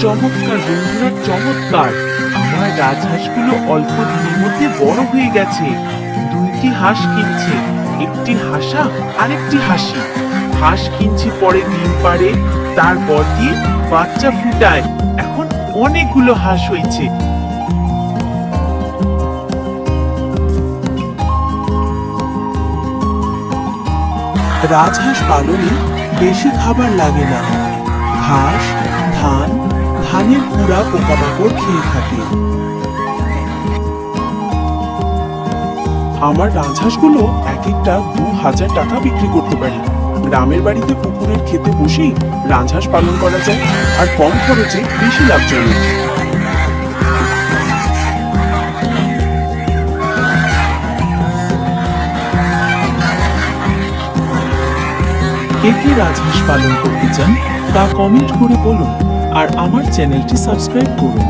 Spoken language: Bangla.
চমৎকার বন্ধুরা চমৎকার। আমার রাজহাঁসগুলো অল্প দিনের মধ্যে বড় হয়ে গেছে। দুইটি হাঁস কিনছে, একটি হাসা আরেকটি হাসি। হাঁস কিনছি, পরে ডিম পারে তারপর দিয়ে বাচ্চা ফুটায়। এখন অনেকগুলো হাঁস হয়েছে। রাজহাঁস পালনে বেশি খাবার লাগে না। ঘাস ধান ধানের কুড়া পোকামাকড় খেয়ে থাকে। আমার রাজহাঁসগুলো এক একটা দু হাজার টাকা বিক্রি করতে পারি। গ্রামের বাড়িতে পুকুরের খেতে বসেই রাজহাঁস পালন করা যায় আর কম খরচে বেশি লাভজনক। কে কে রাজহাঁস পালন করতে চান তা কমেন্ট করে বলুন। আর আমার চ্যানেলটি সাবস্ক্রাইব করুন।